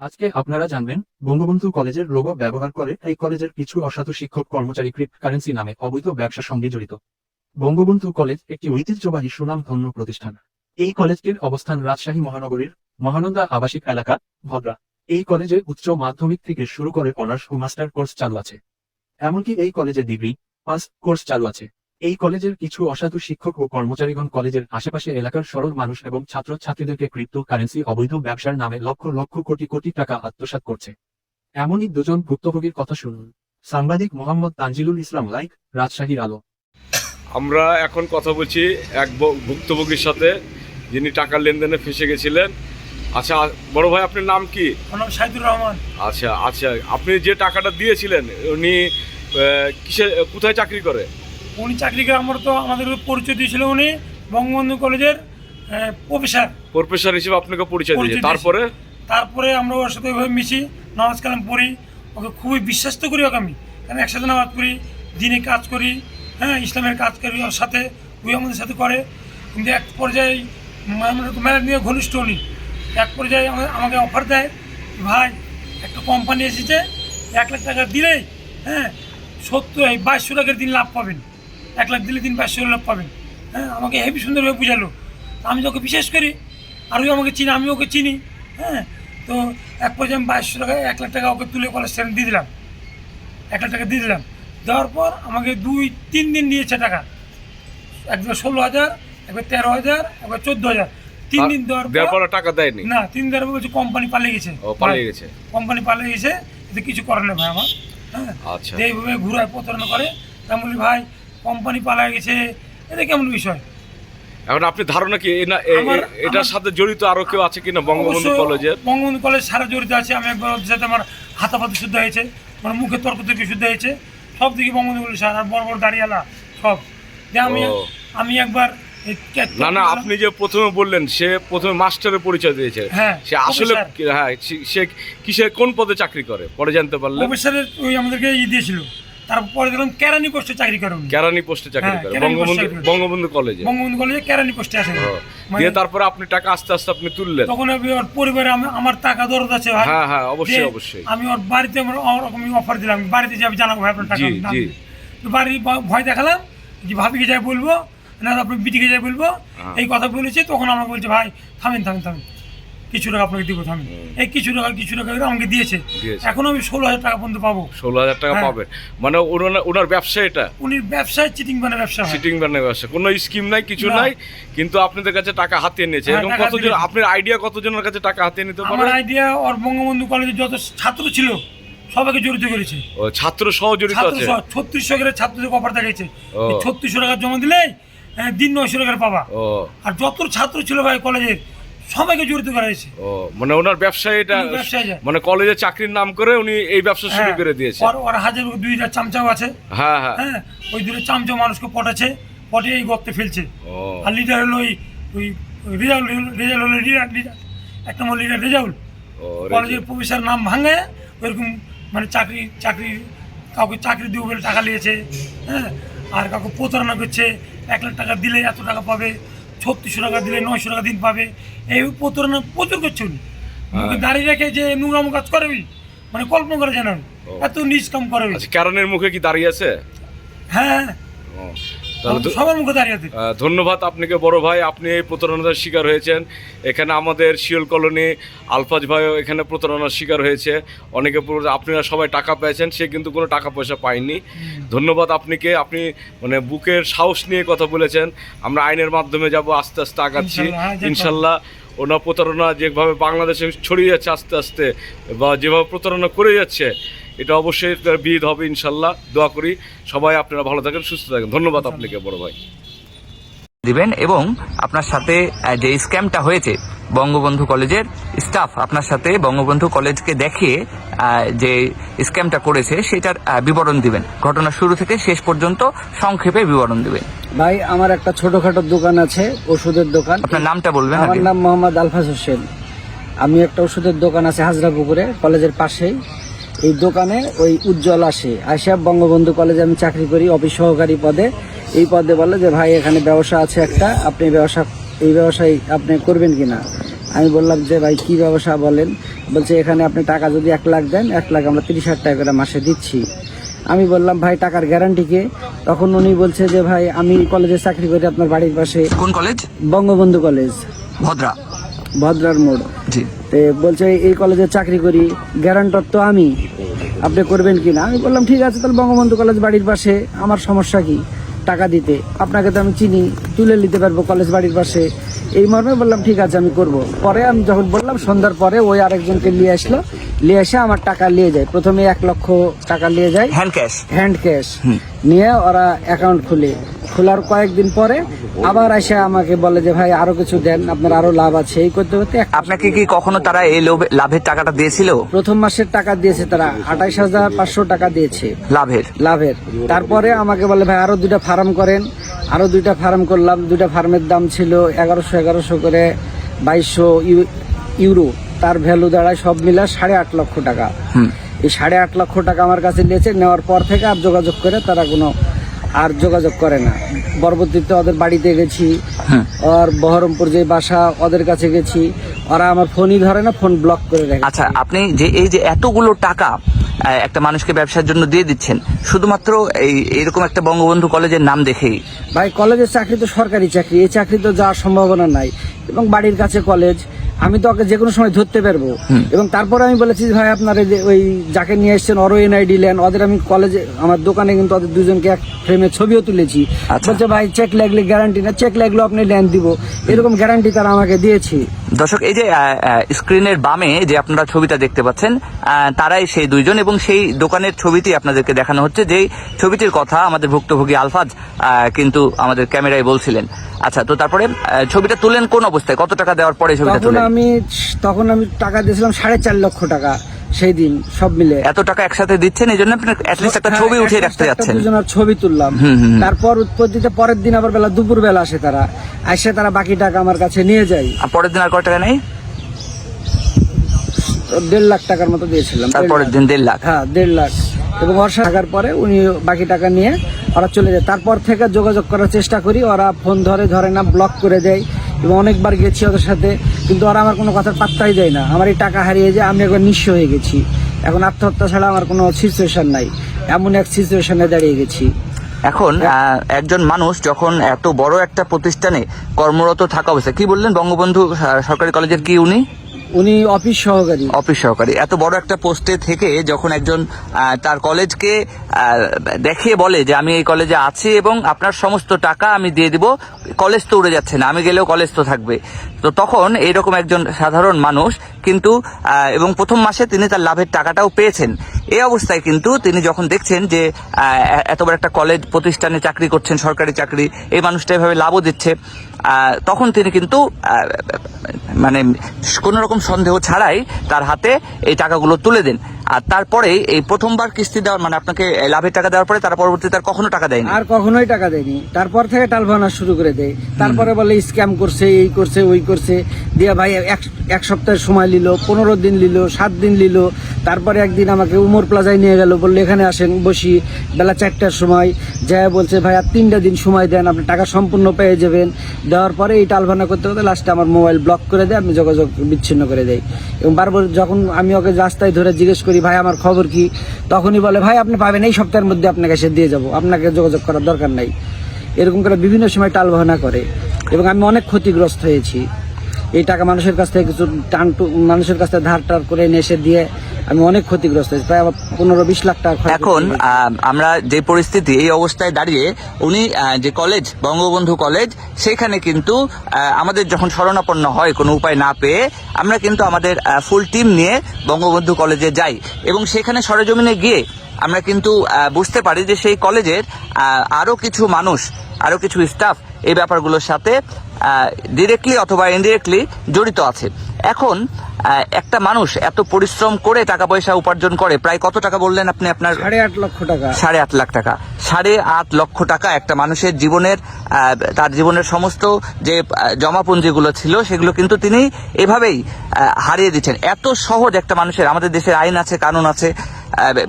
আজকে আপনারা জানবেন, বঙ্গবন্ধু কলেজের লোগো ব্যবহার করে এই কলেজের কিছু অসাধু শিক্ষক কর্মচারী ক্রিপ্ট কারেন্সি নামে অবৈধ ব্যবসার সঙ্গে জড়িত। বঙ্গবন্ধু কলেজ একটি ঐতিহ্যবাহী সুনামধন্য প্রতিষ্ঠান। এই কলেজটির অবস্থান রাজশাহী মহানগরীর মহানন্দা আবাসিক এলাকা, ভদ্রা। এই কলেজে উচ্চ মাধ্যমিক থেকে শুরু করে অনার্স ও মাস্টার কোর্স চালু আছে। এমনকি এই কলেজে ডিগ্রি, পাস কোর্স চালু আছে। এই কলেজের কিছু অসাধু শিক্ষক ও কর্মচারীগণ কলেজের আশেপাশে এলাকার সরল মানুষ এবং ছাত্র ছাত্রীদেরকে ক্রিপ্টো কারেন্সি অবৈধ ব্যবসার নামে লক্ষ লক্ষ কোটি কোটি টাকা আত্মসাৎ করছে। এমনই দুজন ভুক্তভোগীর কথা শুনুন। সাংবাদিক মোহাম্মদ তানজিলুল ইসলাম লাইক রাজশাহীর আলো। আমরা এখন কথা বলছি এক ভুক্তভোগীর সাথে যিনি টাকার লেনদেনে ফেসে গেছিলেন। আচ্ছা বড় ভাই আপনার নাম কি? আমার নাম সাইদুর রহমান। আচ্ছা আচ্ছা আপনি যে টাকাটা দিয়েছিলেন উনি আহ, কিসে কোথায় চাকরি করে? উনি চাকরি করে আমার তো আমাদের পরিচয় দিয়েছিল উনি বঙ্গবন্ধু কলেজের প্রফেসর। প্রফেসর হিসেবে আপনাকে পরিচয় দিয়েছে। তারপরে? তারপরে আমরা ওর সাথে ওইভাবে মিশি নামাজ কালাম পড়ি। ওকে খুবই বিশ্বাস তো করি ওকে আমি। কারণ একসাথে নামাজ পড়ি দিনে কাজ করি হ্যাঁ ইসলামের কাজ করি ওর সাথে ওই আমাদের সাথে করে। কিন্তু এক পর্যায়ে আমরা তো মেলা নিয়ে ঘনিষ্ঠ উনি। এক পর্যায়ে আমা- আমাকে অফার দেয় ভাই একটা কোম্পানি এসেছে এক লাখ টাকা দিলেই হ্যাঁ সত্তর এই বাইশশো টাকার দিন লাভ পাবেন। এক লাখ দিলে দিন পাঁচশো লাভ পাবেন। হ্যাঁ আমাকে হেভি সুন্দরভাবে বুঝালো। আমি তো ওকে বিশ্বাস করি আর ওই আমাকে চিনি আমি ওকে চিনি। হ্যাঁ তো এক পর্যায়ে আমি বাইশশো টাকা এক লাখ টাকা ওকে তুলে কলেজ সেখানে দিয়ে দিলাম। এক লাখ টাকা দিয়ে দিলাম। দেওয়ার পর আমাকে দুই তিন দিন দিয়েছে টাকা। একবার ষোলো হাজার একবার তেরো হাজার একবার চোদ্দ হাজার। তিন দিন দেওয়ার পর টাকা দেয়নি? না তিন দিন দেওয়ার পর বলছে কোম্পানি পালিয়ে গেছে। ও পালিয়ে গেছে। কোম্পানি পালিয়ে গেছে। কিছু করার নেই ভাই আমার। হ্যাঁ আচ্ছা। এইভাবে ঘুরায় প্রতারণা করে। তা বলি ভাই কোম্পানি পালিয়ে গেছে এটা কেমন বিষয়? এখন আপনি ধারণা কি? এটার সাথে জড়িত আরও কেউ আছে কিনা বঙ্গবন্ধু কলেজের? বঙ্গবন্ধু কলেজ সারা জড়িত আছে আমি একবার ওদের সাথে আমার হাতাপাতি শুদ্ধ হয়েছে আমার মুখে তর্ক তর্কি শুদ্ধ হয়েছে সব দিকে বঙ্গবন্ধু কলেজ আর বড় বড় দাঁড়িয়ালা সব। যে আমি আমি একবার না না আপনি যে প্রথমে বললেন সে প্রথমে মাস্টারের পরিচয় দিয়েছে। হ্যাঁ, সে আসলে হ্যাঁ সে- সে কিসে কোন পদে চাকরি করে? পরে জানতে পারলেন। প্রফেসরের ওই আমাদেরকে ই দিয়েছিল। তারপরে দেখলাম কেরানি পোস্টে চাকরি করে উনি। কেরানি পোস্টে চাকরি হ্যাঁ, করে বঙ্গবন্ধু বঙ্গবন্ধু কলেজে। বঙ্গবন্ধু কলেজে কেরানি পোস্টে আছে ও, মানে দিয়ে তারপরে আপনি টাকা আস্তে আস্তে আপনি তুললেন। তখন আমি ওর পরিবারে আমার টাকা দরদ আছে ভাই। হ্যাঁ হ্যাঁ অবশ্যই অবশ্যই। আমি ওর বাড়িতে আমার ওরকম অফার দিলাম। বাড়িতে যাবে জানাব ভাই আপনার টাকা। জি, জি। তো বাড়ি ভয় দেখালাম যে ভাবিকে যাই বলব না আপনি বিটিকে যাই বলব। হ্যাঁ। এই কথা বলেছে তখন আমাকে বলছে ভাই থামেন থামেন থামেন। কিছু টাকা আপনাকে দিব থামেন এই কিছু টাকা কিছু টাকা করে আমাকে দিয়েছে। এখন আমি ষোলো হাজার টাকা পর্যন্ত পাবো। ষোলো হাজার টাকা হ্যাঁ। পাবেন। মানে ওনার ওনার ব্যবসা এটা? উনি ব্যবসায় চিটিং মানে ব্যবসা চিটিং ব্যানের ব্যবসা। কোনো স্কিম নাই কিছু নাই কিন্তু আপনাদের কাছে টাকা হাতিয়ে নিয়েছে। হ্যাঁ, এরকম কতজন আপনার আইডিয়া কতজনের কাছে টাকা হাতিয়ে নিতে পারে? আমার আইডিয়া ওর বঙ্গবন্ধু কলেজে যত ছাত্র ছিল সবাইকে জড়িত করেছে। ও ছাত্র সহ জড়িত আছে? ছত্রিশশো করে ছাত্রদের অফার দেখাইছে। ছত্রিশশো টাকা জমা দিলে দিন নয়শো টাকার পাবা। আর যত ছাত্র ছিল ভাই কলেজের সবাইকে জড়িত করা হয়েছে। ও মানে ওনার ব্যবসায় এটা উনি মানে কলেজে চাকরির নাম করে উনি এই ব্যবসা শুরু হ্যাঁ, করে দিয়েছে। ওর ওর হাজার দুইটা চামচাও আছে। হ্যাঁ হ্যাঁ। হ্যাঁ ওই দুটো চামচা মানুষকে পটাচ্ছে পটিয়ে এই গর্তে ফেলছে। আর লিডার হলো ওই ওই রেজাউল রেজাউল হলো লিডার লিডার। এক নম্বর লিডার রেজাউল। কলেজের প্রফেসর নাম ভাঙে ওইরকম মানে চাকরি চাকরি কাউকে চাকরি দিব বলে টাকা নিয়েছে হ্যাঁ আর কাউকে প্রতারণা করছে এক লাখ টাকা দিলে এত টাকা পাবে ছত্রিশশো টাকা দিলে নয়শো টাকা দিন পাবে। এই প্রতারণা প্রচুর করছে উনি। মুখে দাঁড়িয়ে রেখে যে নোংরাম কাজ করবি মানে কল্পনা করে জানান। এত নিজ কাম করবি আচ্ছা কারণের মুখে কি দাঁড়িয়ে আছে? হ্যাঁ। সবার মুখে দাঁড়িয়ে ধন্যবাদ আপনাকে বড় ভাই। আপনি এই প্রতারণার শিকার হয়েছেন। এখানে আমাদের শিওল কলোনি আলফাজ ভাইও এখানে প্রতারণার শিকার হয়েছে। অনেকে আপনারা সবাই টাকা পেয়েছেন সে কিন্তু কোনো টাকা পয়সা পায়নি। ধন্যবাদ আপনাকে। আপনি মানে বুকের সাহস নিয়ে কথা বলেছেন। আমরা আইনের মাধ্যমে যাব আস্তে আস্তে আগাচ্ছি। ইনশাল্লাহ, হ্যাঁ, ওনার প্রতারণা যেভাবে বাংলাদেশে ছড়িয়ে যাচ্ছে আস্তে আস্তে বা যেভাবে প্রতারণা করে যাচ্ছে এটা অবশ্যই তার বিদ হবে ইনশাল্লাহ। দোয়া করি সবাই আপনারা ভালো থাকেন সুস্থ থাকেন। ধন্যবাদ আপনাকে বড় ভাই। দিবেন এবং আপনার সাথে যে স্ক্যামটা হয়েছে বঙ্গবন্ধু কলেজের স্টাফ আপনার সাথে বঙ্গবন্ধু কলেজকে দেখিয়ে আহ, যে স্ক্যামটা করেছে সেটার আহ, বিবরণ দিবেন। ঘটনা শুরু থেকে শেষ পর্যন্ত সংক্ষেপে বিবরণ দিবেন। ভাই আমার একটা ছোটখাটো দোকান আছে ওষুধের দোকান। আপনার নামটা বলবেন আমার। নাম মোহাম্মদ আলফাজ হোসেন। আমি একটা ওষুধের দোকান আছে হাজরা পুকুরে কলেজের পাশেই। এই দোকানে ওই উজ্জ্বল আসে। আসে বঙ্গবন্ধু কলেজে আমি চাকরি করি অফিস সহকারী পদে। এই পদে বলে যে ভাই এখানে ব্যবসা আছে একটা আপনি ব্যবসা এই ব্যবসায় আপনি করবেন কিনা? আমি বললাম যে ভাই কি ব্যবসা বলেন? বলছে এখানে আপনি টাকা যদি এক লাখ দেন এক লাখ আমরা তিরিশ হাজার টাকা করে মাসে দিচ্ছি। আমি বললাম ভাই টাকার গ্যারান্টি কে? তখন উনি বলছে যে ভাই আমি কলেজে চাকরি করি আপনার বাড়ির পাশে কোন কলেজ? বঙ্গবন্ধু কলেজ। ভদ্রা। ভদ্রার মোড়। জি। তে বলছে এই কলেজে চাকরি করি গ্যারান্টার তো আমি। আপনি করবেন কি না আমি বললাম ঠিক আছে তাহলে বঙ্গবন্ধু কলেজ বাড়ির পাশে। আমার সমস্যা কি? টাকা দিতে। আপনাকে তো আমি চিনি তুলে নিতে পারব কলেজ বাড়ির পাশে। এই মর্মে বললাম ঠিক আছে আমি করব। পরে আমি যখন বললাম সন্ধ্যার পরে ওই আরেকজনকে নিয়ে আসলো। নিয়ে এসে আমার টাকা নিয়ে যায়। প্রথমে এক লক্ষ টাকা নিয়ে যায়। হ্যান্ড ক্যাশ হ্যান্ড ক্যাশ নিয়ে ওরা অ্যাকাউন্ট খুলে। খোলার কয়েকদিন পরে আবার এসে আমাকে বলে যে ভাই আরও কিছু দেন আপনার আরও লাভ আছে। এই করতে করতে আপনাকে কি কখনো তারা এই লোভে- লাভের টাকাটা দিয়েছিল? প্রথম মাসের টাকা দিয়েছে তারা। আঠাইশ হাজার পাঁচশো টাকা দিয়েছে। লাভের? লাভের। তারপরে আমাকে বলে ভাই আরও দুইটা ফার্ম করেন। আরও দুইটা ফার্ম করলাম। দুইটা ফার্মের দাম ছিল এগারোশো এগারোশো করে বাইশশো ইউরো। তার ভ্যালু দাঁড়ায় সব মিলা সাড়ে আট লক্ষ টাকা। এই সাড়ে আট লক্ষ টাকা আমার কাছে নিয়েছে। নেওয়ার পর থেকে আর যোগাযোগ করে তারা কোনো আর যোগাযোগ করে না। পরবর্তীতে ওদের বাড়িতে গেছি হুম। আর বহরমপুর যে বাসা ওদের কাছে গেছি। ওরা আমার ফোনই ধরে না ফোন ব্লক করে রাখে আচ্ছা আপনি যে এই যে এতগুলো টাকা একটা মানুষকে ব্যবসার জন্য দিয়ে দিচ্ছেন শুধুমাত্র এই এরকম একটা বঙ্গবন্ধু কলেজের নাম দেখেই? ভাই কলেজের চাকরি তো সরকারি চাকরি এই চাকরি তো যাওয়ার সম্ভাবনা নাই। এবং বাড়ির কাছে কলেজ আমি তো ওকে যে কোনো সময় ধরতে পারব। এবং তারপরে আমি বলেছি ভাই আপনার যে ওই যাকে নিয়ে এসছেন অরো এনআইডি লেন। ওদের আমি কলেজে আমার দোকানে কিন্তু ওদের দুজনকে এক ফ্রেমে ছবিও তুলেছি। আচ্ছা। বলছে ভাই চেক লাগলে গ্যারান্টি না চেক লাগলেও আপনি ল্যান্ড দিব। এরকম গ্যারান্টি তারা আমাকে দিয়েছি। দর্শক এই যে স্ক্রিনের বামে যে আপনারা ছবিটা দেখতে পাচ্ছেন তারাই সেই দুইজন এবং সেই দোকানের ছবিটি আপনাদেরকে দেখানো হচ্ছে যেই ছবিটির কথা আমাদের ভুক্তভোগী আলফাজ কিন্তু আমাদের ক্যামেরায় বলছিলেন। আচ্ছা তো তারপরে ছবিটা তুলেন কোন অবস্থায়? কত টাকা দেওয়ার পরে ছবিটা তখন তুলেন? আমি তখন আমি টাকা দিয়েছিলাম সাড়ে চার লক্ষ টাকা সেই দিন সব মিলে। এত টাকা একসাথে দিচ্ছেন এই জন্য আপনি অ্যাটলিস্ট একটা ছবি হ্যাঁ, উঠিয়ে রাখতে যাচ্ছেন। দুজনের ছবি তুললাম। তারপর উৎপত্তিতে পরের দিন আবার বেলা দুপুর বেলা আসে তারা। আসে তারা বাকি টাকা আমার কাছে নিয়ে যায়। আর পরের দিন আর কত টাকা নেই? দেড় লাখ টাকার মতো দিয়েছিলাম তারপরের দিন দেড় লাখ। হ্যাঁ দেড় লাখ। এবং বর্ষা থাকার পরে উনি বাকি টাকা নিয়ে ওরা চলে যায়। তারপর থেকে যোগাযোগ করার চেষ্টা করি, ওরা ফোন ধরে ধরে না ব্লক করে দেয় এবং অনেকবার গেছি ওদের সাথে, কিন্তু ওরা আমার কোনো কথার পাত্তাই দেয় না। আমার এই টাকা হারিয়ে যায়, আমি একবার নিঃস্ব হয়ে গেছি। এখন আত্মহত্যা ছাড়া আমার কোনো সিচুয়েশন নাই। এমন এক সিচুয়েশনে দাঁড়িয়ে গেছি। এখন একজন মানুষ যখন এত বড় একটা প্রতিষ্ঠানে কর্মরত থাকা অবস্থা কি বললেন বঙ্গবন্ধু সরকারি কলেজের কি উনি? উনি অফিস সহকারী। অফিস সহকারী। এত বড় একটা পোস্টে থেকে যখন একজন তার কলেজকে দেখিয়ে বলে যে আমি এই কলেজে আছি এবং আপনার সমস্ত টাকা আমি দিয়ে দিব, কলেজ তো উড়ে যাচ্ছে না, আমি গেলেও কলেজ তো থাকবে। তো তখন এরকম একজন সাধারণ মানুষ কিন্তু এবং প্রথম মাসে তিনি তার লাভের টাকাটাও পেয়েছেন। এই অবস্থায় কিন্তু তিনি যখন দেখছেন যে এত বড় একটা কলেজ প্রতিষ্ঠানে চাকরি করছেন, সরকারি চাকরি, এই মানুষটা এভাবে লাভও দিচ্ছে তখন তিনি কিন্তু মানে কোন রকম সন্দেহ ছাড়াই তার হাতে এই টাকাগুলো তুলে দেন। আর তারপরে এই প্রথমবার কিস্তি দেওয়ার মানে আপনাকে লাভের টাকা দেওয়ার পরে তার পরবর্তীতে আর কখনো টাকা দেয়নি। আর কখনোই টাকা দেয়নি। তারপর থেকে টালভানা শুরু করে দেয়। তারপরে বলে, স্ক্যাম করছে, এই করছে, ওই করছে। দিয়া ভাই এক এক সময় নিল পনেরো দিন নিল সাত দিন নিল তারপরে একদিন আমাকে উমর প্লাজায় নিয়ে গেল, বলল, এখানে আসেন, বসি। বেলা চারটার সময় যায় বলছে, ভাই, আর তিনটা দিন সময় দেন, আপনি টাকা সম্পূর্ণ পেয়ে যাবেন। দেওয়ার পরে এই টালভানা করতে করতে লাস্টে আমার মোবাইল ব্লক করে দেয়, আমি যোগাযোগ বিচ্ছিন্ন করে দেয় এবং বারবার যখন আমি ওকে রাস্তায় ধরে জিজ্ঞেস করি, ভাই, আমার খবর কি? তখনই বলে, ভাই, আপনি পাবেন, এই সপ্তাহের মধ্যে আপনাকে সে দিয়ে যাব, আপনাকে যোগাযোগ করার দরকার নাই। এরকম করে বিভিন্ন সময় টালবাহানা করে। এবং আমি অনেক ক্ষতিগ্রস্ত হয়েছি। এই টাকা মানুষের কাছ থেকে কিছু টান টু- মানুষের কাছ থেকে ধার টার করে নেশে দিয়ে আমি অনেক ক্ষতিগ্রস্ত হয়েছি প্রায় পনেরো বিশ লাখ টাকা এখন আমরা যে পরিস্থিতি এই অবস্থায় দাঁড়িয়ে উনি যে কলেজ বঙ্গবন্ধু কলেজ সেখানে কিন্তু আমাদের যখন শরণাপন্ন হয় কোনো উপায় না পেয়ে আমরা কিন্তু আমাদের ফুল টিম নিয়ে বঙ্গবন্ধু কলেজে যাই। এবং সেখানে সরেজমিনে গিয়ে আমরা কিন্তু বুঝতে পারি যে সেই কলেজের আরও কিছু মানুষ আরও কিছু স্টাফ এই ব্যাপারগুলোর সাথে ডিরেক্টলি অথবা ইনডিরেক্টলি জড়িত আছে। এখন একটা মানুষ এত পরিশ্রম করে টাকা পয়সা উপার্জন করে প্রায় কত টাকা বললেন আপনি আপনার? সাড়ে আট লক্ষ টাকা। সাড়ে আট লাখ টাকা। সাড়ে আট লক্ষ টাকা একটা মানুষের জীবনের তার জীবনের সমস্ত যে জমাপুঞ্জিগুলো ছিল সেগুলো কিন্তু তিনি এভাবেই হারিয়ে দিচ্ছেন। এত সহজ একটা মানুষের আমাদের দেশের আইন আছে কানুন আছে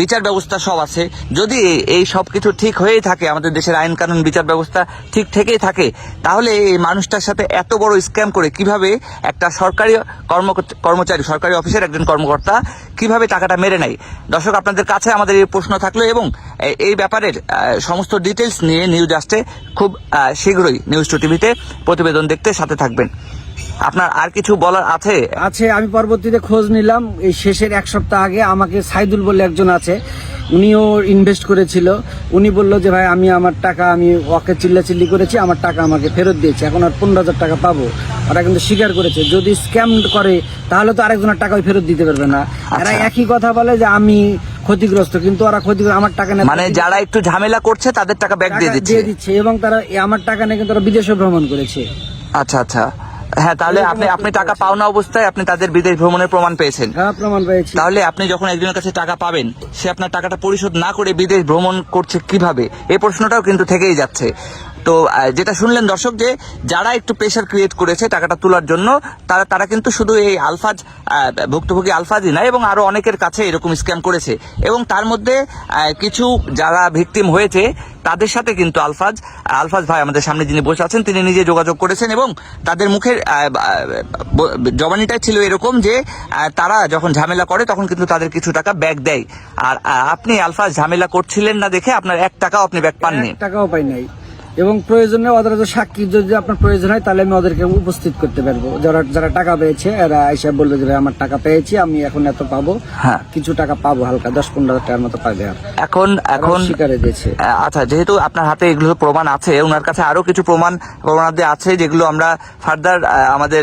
বিচার ব্যবস্থা সব আছে। যদি এই সব কিছু ঠিক হয়েই থাকে, আমাদের দেশের আইন কানুন বিচার ব্যবস্থা ঠিক থেকেই থাকে, তাহলে এই মানুষটার সাথে এত বড় স্ক্যাম করে কীভাবে একটা সরকারি কর্ম কর্মচারী, সরকারি অফিসের একজন কর্মকর্তা কীভাবে টাকাটা মেরে নেয়? দর্শক, আপনাদের কাছে আমাদের এই প্রশ্ন থাকল এবং এই ব্যাপারের সমস্ত ডিটেলস নিয়ে নিউজ আসতে খুব শীঘ্রই নিউজ টু টিভিতে প্রতিবেদন দেখতে সাথে থাকবেন। আপনার আর কিছু বলার আছে? আছে আমি পরবর্তীতে খোঁজ নিলাম। এই শেষের এক সপ্তাহ আগে আমাকে সাইদুল বলে একজন আছে। উনিও ইনভেস্ট করেছিল। উনি বলল যে ভাই আমি আমার টাকা আমি ওকে চিল্লাচিল্লি করেছি আমার টাকা আমাকে ফেরত দিয়েছে। এখন আর পনেরো হাজার টাকা পাবো। ওরা কিন্তু স্বীকার করেছে। যদি স্ক্যাম করে তাহলে তো আরেকজনের টাকা ফেরত দিতে পারবে না। এরা আচ্ছা। একই কথা বলে যে আমি ক্ষতিগ্রস্ত। কিন্তু ওরা ক্ষতিগ্রস্ত আমার টাকা নেই মানে যারা একটু ঝামেলা করছে তাদের টাকা ব্যাক দিয়ে দিচ্ছে দিয়ে দিচ্ছে। এবং তারা আমার টাকা নিয়ে কিন্তু ওরা বিদেশে ভ্রমণ করেছে। আচ্ছা আচ্ছা। হ্যাঁ তাহলে আপনি আপনি টাকা পাওনা অবস্থায় আপনি তাদের বিদেশ ভ্রমণের প্রমাণ পেয়েছেন। হ্যাঁ প্রমাণ পেয়েছি। তাহলে আপনি যখন একজনের কাছে টাকা পাবেন সে আপনার টাকাটা পরিশোধ না করে বিদেশ ভ্রমণ করছে কীভাবে? এই প্রশ্নটাও কিন্তু থেকেই যাচ্ছে। তো যেটা শুনলেন দর্শক যে, যারা একটু প্রেশার ক্রিয়েট করেছে টাকাটা তোলার জন্য, তারা তারা কিন্তু শুধু এই আলফাজ ভুক্তভোগী আলফাজই না, এবং আরও অনেকের কাছে এরকম স্ক্যাম করেছে। এবং তার মধ্যে কিছু যারা ভিকটিম হয়েছে, তাদের সাথে কিন্তু আলফাজ আলফাজ ভাই আমাদের সামনে যিনি বসে আছেন, তিনি নিজে যোগাযোগ করেছেন এবং তাদের মুখের জবানিটাই ছিল এরকম যে তারা যখন ঝামেলা করে, তখন কিন্তু তাদের কিছু টাকা ব্যাক দেয়। আর আপনি আলফাজ ঝামেলা করছিলেন না দেখে আপনার এক টাকাও আপনি ব্যাক পাননি। টাকাও পাই নাই। এবং প্রয়োজনে ওদের সাক্ষী যদি আপনার প্রয়োজন হয় তাহলে আমি ওদেরকে উপস্থিত করতে পারব। যারা যারা টাকা পেয়েছে এরা এসে বলল যে আমার টাকা পেয়েছি আমি এখন এত পাবো। হ্যাঁ। কিছু টাকা পাবো হালকা দশ পনেরো হাজার টাকার মতো পাবে আর। এখন এখন স্বীকারে দিয়েছে। আচ্ছা যেহেতু আপনার হাতে এগুলো প্রমাণ আছে ওনার কাছে আরও কিছু প্রমাণ প্রমাণাদি আছে যেগুলো আমরা ফার্দার আমাদের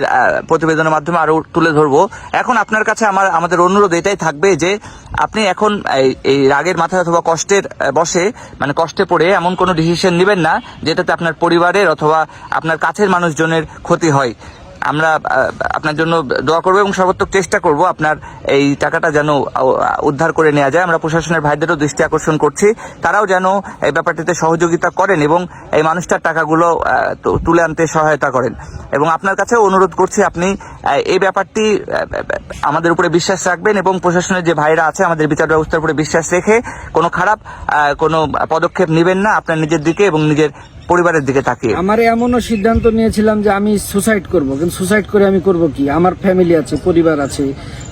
প্রতিবেদনের মাধ্যমে আরও তুলে ধরবো। এখন আপনার কাছে আমার আমাদের অনুরোধ এটাই থাকবে যে আপনি এখন এই রাগের মাথায় অথবা কষ্টের বসে মানে কষ্টে পড়ে এমন কোনো ডিসিশন নেবেন না যেটাতে আপনার পরিবারের অথবা আপনার কাছের মানুষজনের ক্ষতি হয়। আমরা আপনার জন্য দোয়া করব এবং সর্বাত্মক চেষ্টা করব আপনার এই টাকাটা যেন উদ্ধার করে নেওয়া যায়। আমরা প্রশাসনের ভাইদেরও দৃষ্টি আকর্ষণ করছি। তারাও যেন এই ব্যাপারটিতে সহযোগিতা করেন এবং এই মানুষটার টাকাগুলো তুলে আনতে সহায়তা করেন। এবং আপনার কাছেও অনুরোধ করছি আপনি এই ব্যাপারটি আমাদের উপরে বিশ্বাস রাখবেন এবং প্রশাসনের যে ভাইরা আছে, আমাদের বিচার ব্যবস্থার উপরে বিশ্বাস রেখে কোনো খারাপ কোনো পদক্ষেপ নেবেন না। আপনার নিজের দিকে এবং নিজের পরিবারের দিকে তাকিয়ে। আমার এমনও সিদ্ধান্ত নিয়েছিলাম যে আমি সুসাইড করব কিন্তু সুসাইড করে আমি করব কি? আমার ফ্যামিলি আছে পরিবার আছে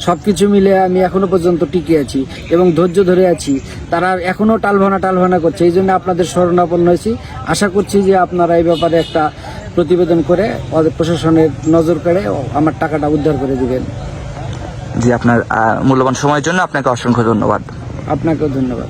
সবকিছু মিলে আমি এখনও পর্যন্ত টিকে আছি এবং ধৈর্য ধরে আছি। তারা এখনও টালভানা টালভানা করছে এই জন্য আপনাদের শরণাপন্ন হয়েছি। আশা করছি যে আপনারা এই ব্যাপারে একটা প্রতিবেদন করে প্রশাসনের নজর কেড়ে আমার টাকাটা উদ্ধার করে দিবেন। জি আপনার মূল্যবান সময়ের জন্য আপনাকে অসংখ্য ধন্যবাদ। আপনাকেও ধন্যবাদ।